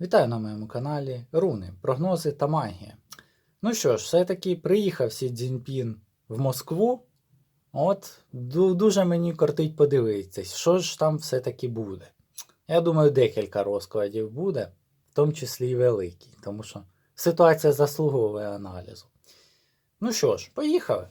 Вітаю на моєму каналі Руни, прогнози та магія. Ну що ж, все-таки приїхав Сі Цзіньпін в Москву. От дуже мені кортить подивитись, що ж там все-таки буде. Я думаю, декілька розкладів буде, в тому числі і великий, тому що ситуація заслуговує аналізу. Ну що ж, поїхали.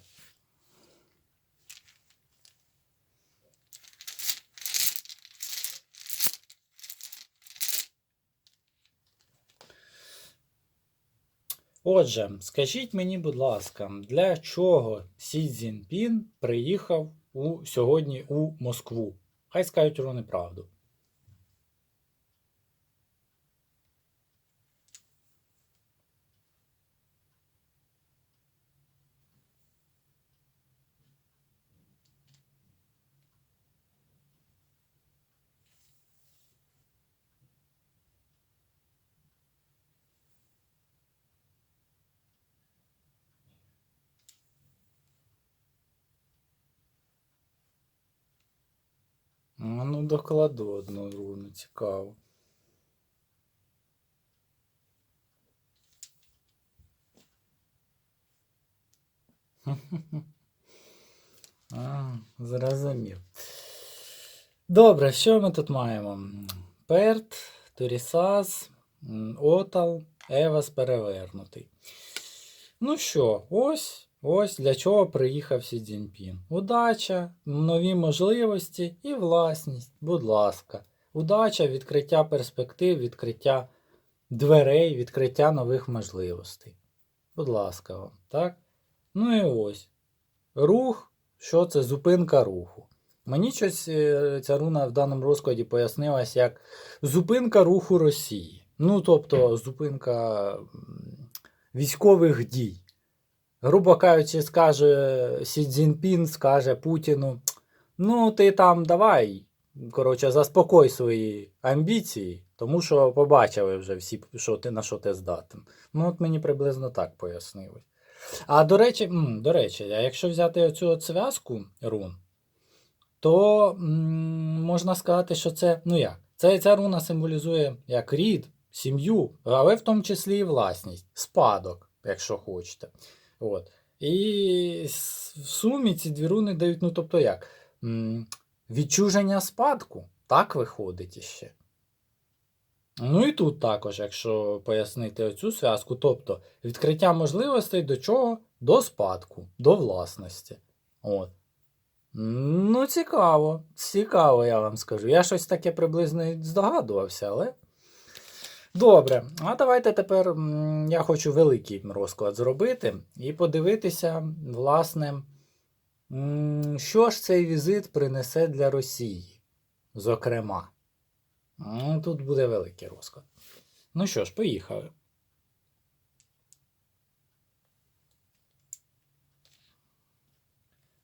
Отже, скажіть мені, будь ласка, для чого Сі Цзіньпін приїхав у, сьогодні у Москву? Хай скажуть вони правду. А докладу одну руну, цікаво. А, зрозумів. Добре, що ми тут маємо? Перт, Турісас, Отал, Евас перевернутий. Ну що, ось, ось для чого приїхав Сі Цзіньпін. Удача, нові можливості і власність. Будь ласка. Удача, відкриття перспектив, відкриття дверей, відкриття нових можливостей. Будь ласка вам, так? Ну і ось. Рух, що це зупинка руху. Мені щось е, ця руна в даному розкладі пояснилась як зупинка руху Росії. Ну, тобто, зупинка військових дій. Грубо кажучи, скаже Сі Цзіньпін, скаже Путіну: ну, ти там давай, коротше, заспокой свої амбіції, тому що побачили вже всі, що ти, на що ти здатен. Ну, от мені приблизно так пояснили. А до речі, до речі, а якщо взяти оцю от зв'язку рун, то м, можна сказати, що це, ну як, це, ця руна символізує як рід, сім'ю, але в тому числі і власність, спадок, якщо хочете. От. І в сумі ці дві руни дають, ну тобто як? Відчуження спадку. Так виходить іще. Ну і тут також, якщо пояснити оцю зв'язку, тобто відкриття можливостей до чого? До спадку, до власності. От. Ну, цікаво, цікаво, я вам скажу. Я щось таке приблизно здогадувався, але. Добре, а давайте тепер я хочу великий розклад зробити і подивитися, власне, що ж цей візит принесе для Росії, зокрема. Тут буде великий розклад. Ну що ж, поїхали.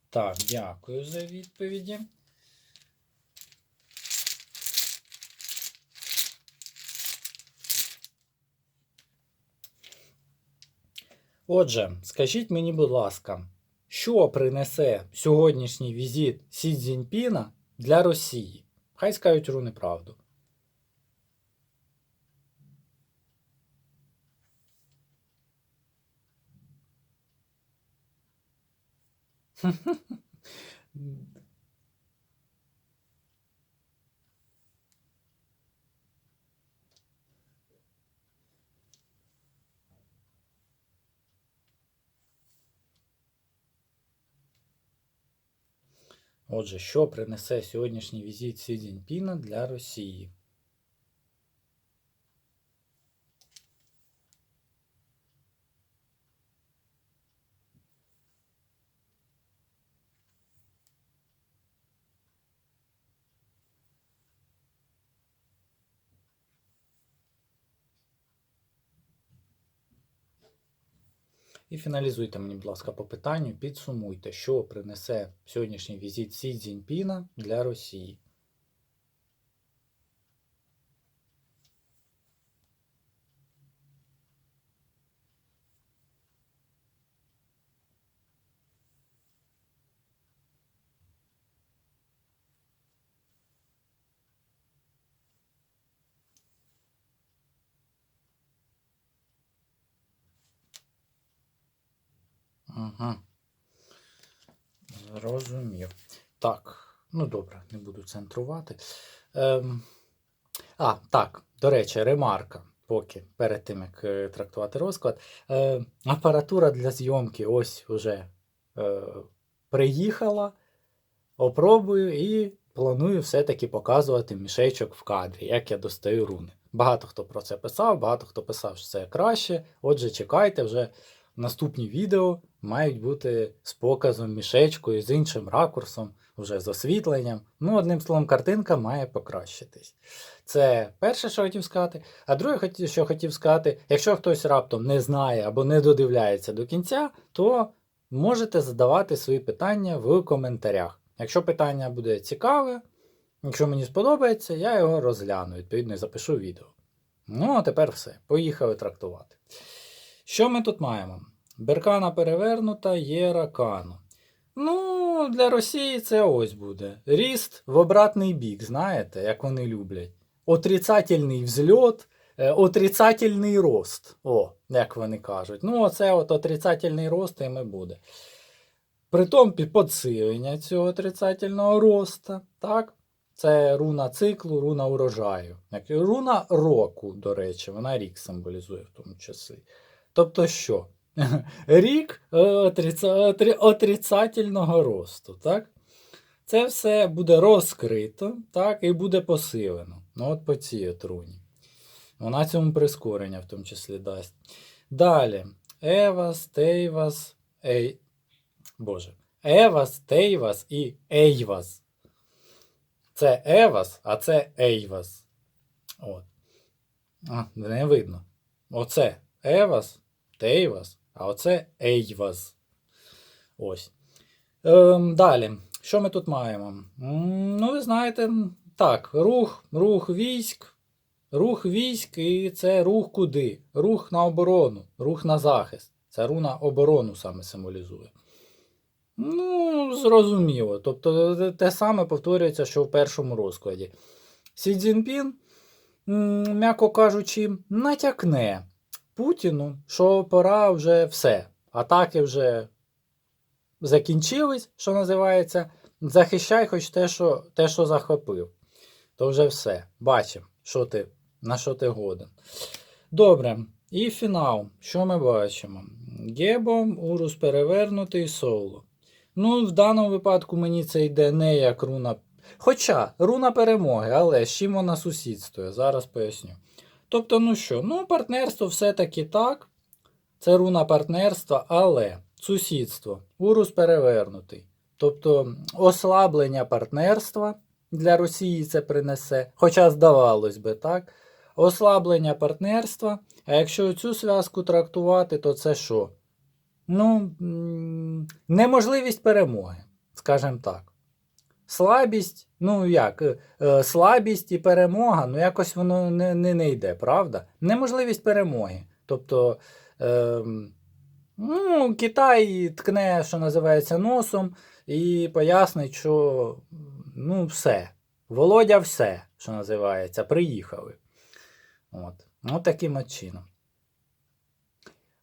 Так, дякую за відповіді. Отже, скажіть мені, будь ласка, що принесе сьогоднішній візит Сі Цзіньпіна для Росії? Хай скажуть руни правду. Отже, що принесе сьогоднішній візит Сі Цзіньпіна для Росії? І фіналізуйте мені, будь ласка, по питанню, підсумуйте, що принесе сьогоднішній візит Сі Цзіньпіна для Росії. Ага. Зрозумів. Так, ну добре, не буду центрувати. Ем... А, так, до речі, ремарка. Поки перед тим, як е, трактувати розклад. Е, апаратура для зйомки ось уже е, приїхала. Опробую і планую все-таки показувати мішечок в кадрі, як я достаю руни. Багато хто про це писав, багато хто писав, що це краще. Отже, чекайте, вже наступні відео мають бути з показом мішечкою, з іншим ракурсом, вже з освітленням. Ну, одним словом, картинка має покращитись. Це перше, що хотів сказати. А друге, що хотів сказати, якщо хтось раптом не знає або не додивляється до кінця, то можете задавати свої питання в коментарях. Якщо питання буде цікаве, якщо мені сподобається, я його розгляну, відповідно, і запишу відео. Ну, а тепер все. Поїхали трактувати. Що ми тут маємо? Беркана перевернута, є ракану. Ну, для Росії це ось буде. Ріст в обратний бік, знаєте, як вони люблять. Отрицательний взльот, е, отрицательний рост. О, як вони кажуть. Ну, оце от отрицательний рост і ми буде. Притом під підсилення цього отрицательного росту, так? Це руна циклу, руна урожаю. Руна року, до речі, вона рік символізує в тому числі. Тобто що? Рік е, отрица- отри- отрицательного росту, так? Це все буде розкрито, так, і буде посилено. Ну, от по цій от руні. Вона цьому прискорення в тому числі дасть. Далі. Евас, Тейвас, Ей. Боже. Евас, Тейвас і Ейвас. Це Евас, а це Ейвас. От. А, не видно. Оце Евас, Тейвас, а оце Ейвас. Ось. Ем, далі. Що ми тут маємо? Ну, ви знаєте, так, рух, рух військ. Рух військ, і це рух куди? Рух на оборону, рух на захист. Це руна оборону саме символізує. Ну, зрозуміло. Тобто те саме повторюється, що в першому розкладі. Сі Цзіньпін, м'яко кажучи, натякне Путіну, що пора вже все. Атаки вже закінчились, що називається. Захищай хоч те, що, те, що захопив. То вже все. Бачимо, що ти, на що ти годен. Добре. І фінал. Що ми бачимо? Гебо, Урус перевернутий, соло. Ну, в даному випадку мені це йде не як руна. Хоча руна перемоги, але з чим вона сусідствує? Зараз поясню. Тобто, ну що, ну, партнерство все-таки так. Це руна партнерства, але сусідство. Урус перевернутий. Тобто ослаблення партнерства для Росії це принесе. Хоча, здавалось би, так. Ослаблення партнерства. А якщо цю зв'язку трактувати, то це що? Ну, неможливість перемоги, скажімо так. Слабість, ну як, е, е, слабість і перемога, ну якось воно не, не, не йде, правда? Неможливість перемоги. Тобто, ем, ну, Китай ткне, що називається, носом, і пояснить, що ну, все. Володя все, що називається, приїхали. От. От таким от чином.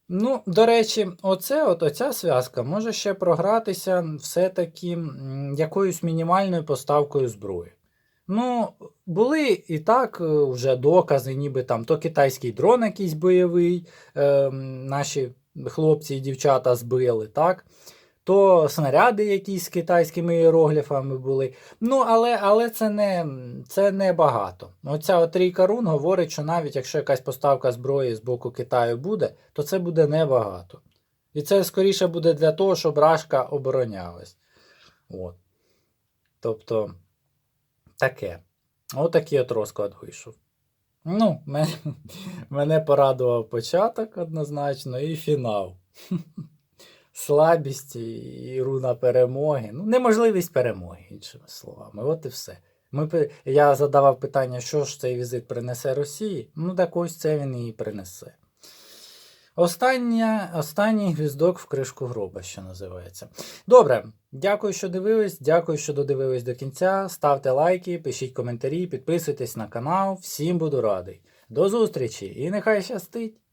Ну, до речі, оце, от, оця зв'язка може ще програтися все-таки якоюсь мінімальною поставкою зброї. Ну, були і так е, вже докази, ніби там то китайський дрон якийсь бойовий, е, наші хлопці і дівчата збили, так? То снаряди якісь з китайськими іерогліфами були. Ну, але, але це не, це не багато. Оця трійка рун говорить, що навіть якщо якась поставка зброї з боку Китаю буде, то це буде небагато. І це скоріше буде для того, щоб Рашка оборонялась. От. Тобто, таке. Отакий от розклад вийшов. Ну, мене, мене порадував початок однозначно і фінал. Слабість і руна перемоги. Ну, неможливість перемоги, іншими словами. От і все. Ми, я задавав питання, що ж цей візит принесе Росії. Ну, так ось це він і принесе. Остання, останній гвіздок в кришку гроба, що називається. Добре, дякую, що дивились. Дякую, що додивились до кінця. Ставте лайки, пишіть коментарі, підписуйтесь на канал. Всім буду радий. До зустрічі і нехай щастить!